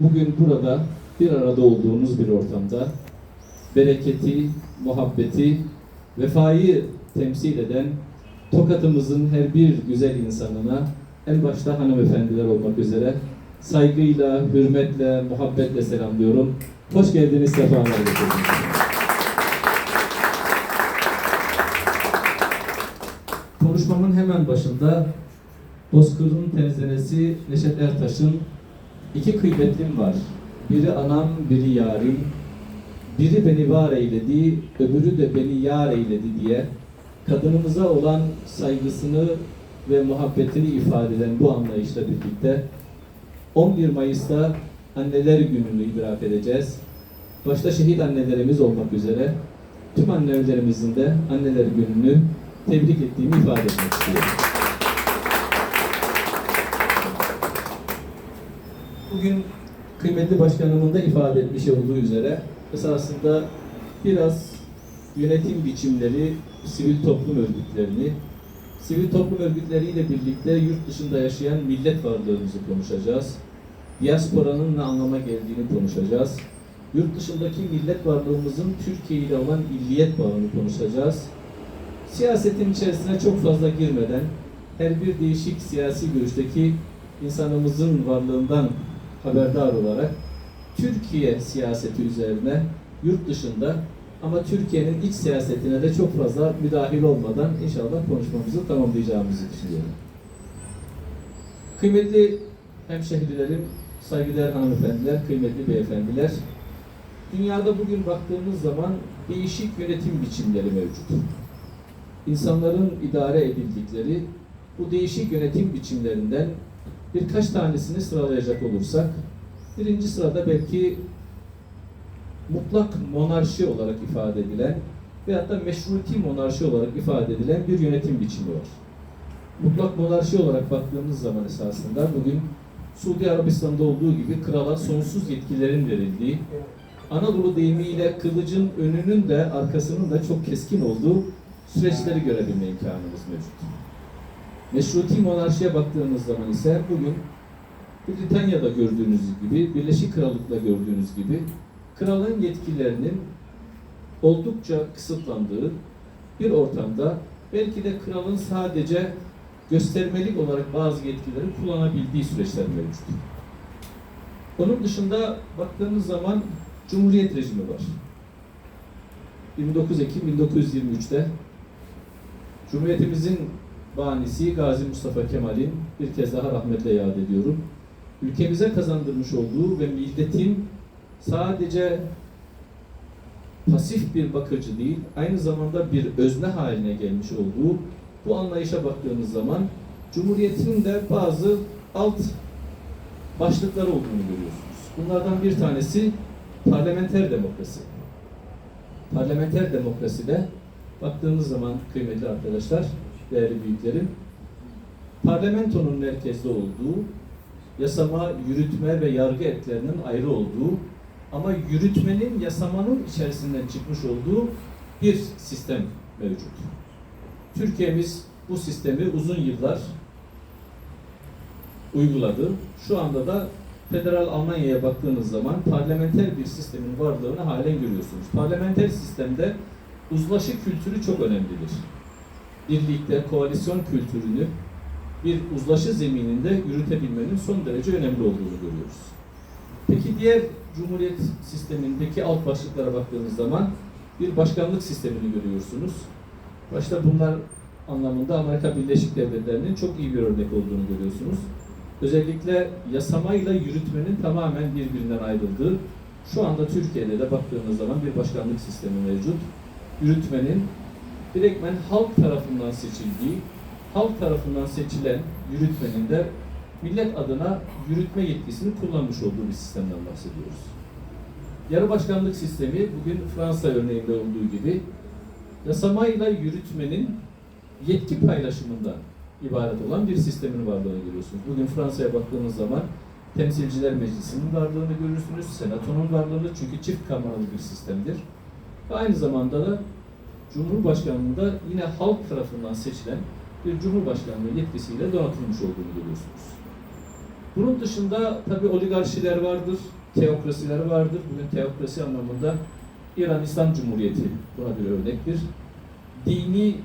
Bugün burada bir arada olduğumuz bir ortamda bereketi, muhabbeti, vefayı temsil eden Tokat'ımızın her bir güzel insanına en başta hanımefendiler olmak üzere saygıyla, hürmetle, muhabbetle selamlıyorum. Hoş geldiniz, sefalar getirdiniz. Konuşmamın hemen başında Bozkır'ın tenzenesi Neşet Ertaş'ın İki kıymetlim var. Biri anam, biri yarim. Biri beni var eyledi, öbürü de beni yar eyledi diye kadınımıza olan saygısını ve muhabbetini ifade eden bu anlayışla birlikte 11 Mayıs'ta Anneler Günü'nü idrak edeceğiz. Başta şehit annelerimiz olmak üzere tüm annelerimizin de Anneler Günü'nü tebrik ettiğimi ifade etmek istiyorum. Bugün kıymetli başkanımın da ifade etmiş olduğu üzere esasında biraz yönetim biçimleri, sivil toplum örgütlerini, sivil toplum örgütleriyle birlikte yurt dışında yaşayan millet varlığımızı konuşacağız. Diasporanın ne anlama geldiğini konuşacağız. Yurt dışındaki millet varlığımızın Türkiye ile olan illiyet bağını konuşacağız. Siyasetin içerisine çok fazla girmeden her bir değişik siyasi görüşteki insanımızın varlığından haberdar olarak Türkiye siyaseti üzerine yurt dışında ama Türkiye'nin iç siyasetine de çok fazla müdahil olmadan inşallah konuşmamızı tamamlayacağımızı düşünüyorum. Kıymetli hemşehrilerim, saygıdeğer hanımefendiler, kıymetli beyefendiler, dünyada bugün baktığımız zaman değişik yönetim biçimleri mevcut. İnsanların idare edildikleri bu değişik yönetim biçimlerinden birkaç tanesini sıralayacak olursak, birinci sırada belki mutlak monarşi olarak ifade edilen veyahut da meşruti monarşi olarak ifade edilen bir yönetim biçimi var. Mutlak monarşi olarak baktığımız zaman esasında bugün Suudi Arabistan'da olduğu gibi krala sonsuz yetkilerin verildiği, Anadolu deyimiyle kılıcın önünün de arkasının da çok keskin olduğu süreçleri görebilme imkanımız mevcut. Meşruti monarşiye baktığımız zaman ise bugün Britanya'da gördüğünüz gibi, Birleşik Krallık'ta gördüğünüz gibi kralın yetkilerinin oldukça kısıtlandığı bir ortamda belki de kralın sadece göstermelik olarak bazı yetkileri kullanabildiği süreçler mevcut. Onun dışında baktığımız zaman Cumhuriyet rejimi var. 29 Ekim 1923'te Cumhuriyetimizin banisi Gazi Mustafa Kemal'in bir kez daha rahmetle yad ediyorum. Ülkemize kazandırmış olduğu ve milletin sadece pasif bir bakıcı değil, aynı zamanda bir özne haline gelmiş olduğu bu anlayışa baktığımız zaman Cumhuriyet'in de bazı alt başlıkları olduğunu görüyorsunuz. Bunlardan bir tanesi parlamenter demokrasi. Parlamenter demokraside baktığımız zaman kıymetli arkadaşlar, değerli büyüklerim, parlamentonun merkezde olduğu, yasama, yürütme ve yargı etlerinin ayrı olduğu ama yürütmenin yasamanın içerisinden çıkmış olduğu bir sistem mevcut. Türkiye'miz bu sistemi uzun yıllar uyguladı. Şu anda da Federal Almanya'ya baktığınız zaman parlamenter bir sistemin varlığını halen görüyorsunuz. Parlamenter sistemde uzlaşı kültürü çok önemlidir birlikte koalisyon kültürünü bir uzlaşı zemininde yürütebilmenin son derece önemli olduğunu görüyoruz. Peki diğer Cumhuriyet sistemindeki alt başlıklara baktığınız zaman bir başkanlık sistemini görüyorsunuz. Başta bunlar anlamında Amerika Birleşik Devletleri'nin çok iyi bir örnek olduğunu görüyorsunuz. Özellikle yasamayla yürütmenin tamamen birbirinden ayrıldığı, şu anda Türkiye'de de baktığınız zaman bir başkanlık sistemi mevcut. Yürütmenin direktmen halk tarafından seçildiği, halk tarafından seçilen yürütmenin de millet adına yürütme yetkisini kullanmış olduğu bir sistemden bahsediyoruz. Yarı başkanlık sistemi bugün Fransa örneğinde olduğu gibi yasamayla yürütmenin yetki paylaşımından ibaret olan bir sistemin varlığını görüyorsunuz. Bugün Fransa'ya baktığımız zaman Temsilciler Meclisi'nin varlığını görürsünüz, Senato'nun varlığını çünkü çift kameralı bir sistemdir. Ve aynı zamanda da Cumhurbaşkanlığında yine halk tarafından seçilen bir Cumhurbaşkanlığı yetkisiyle donatılmış olduğunu görüyorsunuz. Bunun dışında tabii oligarşiler vardır, teokrasiler vardır. Bugün teokrasi anlamında İran İslam Cumhuriyeti buna bir örnektir. Dini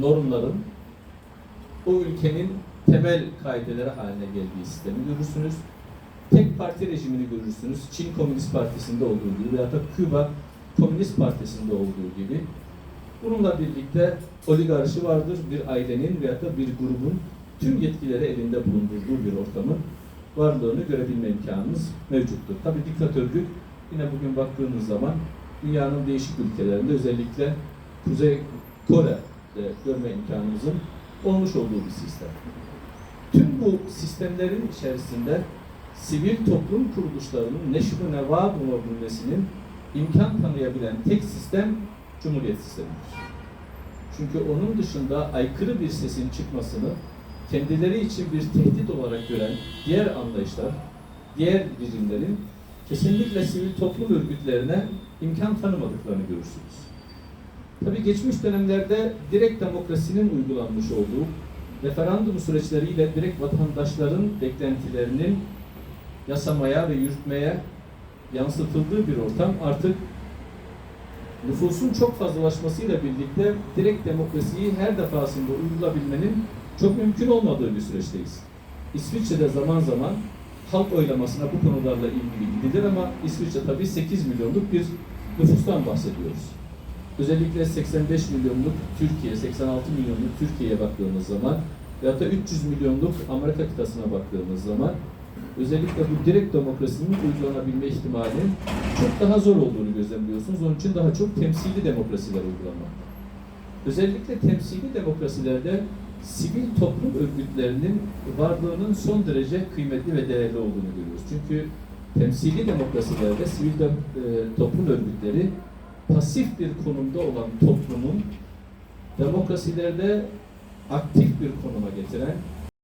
normların o ülkenin temel kaideleri haline geldiği sistemi görürsünüz. Tek parti rejimini görürsünüz. Çin Komünist Partisi'nde olduğu gibi veya da Küba Komünist Partisi'nde olduğu gibi. Bununla birlikte oligarşi vardır. Bir ailenin veya da bir grubun tüm yetkileri elinde bulundurduğu bir ortamın varlığını görebilme imkanımız mevcuttur. Tabii diktatörlük yine bugün baktığımız zaman dünyanın değişik ülkelerinde özellikle Kuzey Kore'de görme imkanımızın olmuş olduğu bir sistem. Tüm bu sistemlerin içerisinde sivil toplum kuruluşlarının neşr-ı neva bulunabilmesinin imkan tanıyabilen tek sistem Cumhuriyet sistemidir. Çünkü onun dışında aykırı bir sesin çıkmasını kendileri için bir tehdit olarak gören diğer anlayışlar, diğer rejimlerin kesinlikle sivil toplum örgütlerine imkan tanımadıklarını görürsünüz. Tabii geçmiş dönemlerde direkt demokrasinin uygulanmış olduğu referandum süreçleriyle direkt vatandaşların beklentilerinin yasamaya ve yürütmeye yansıtıldığı bir ortam artık nüfusun çok fazlalaşmasıyla birlikte direkt demokrasiyi her defasında uygulayabilmenin çok mümkün olmadığı bir süreçteyiz. İsviçre'de zaman zaman halk oylamasına bu konularla ilgili gidilir ama İsviçre tabii 8 milyonluk bir nüfustan bahsediyoruz. Özellikle 85 milyonluk Türkiye, 86 milyonluk Türkiye'ye baktığımız zaman ya da 300 milyonluk Amerika kıtasına baktığımız zaman özellikle bu direkt demokrasinin uygulanabilme ihtimalinin çok daha zor olduğunu gözlemliyorsunuz. Onun için daha çok temsili demokrasiler uygulanmakta. Özellikle temsili demokrasilerde sivil toplum örgütlerinin varlığının son derece kıymetli ve değerli olduğunu görüyoruz. Çünkü temsili demokrasilerde sivil de, e, toplum örgütleri pasif bir konumda olan toplumun demokrasilerde aktif bir konuma getiren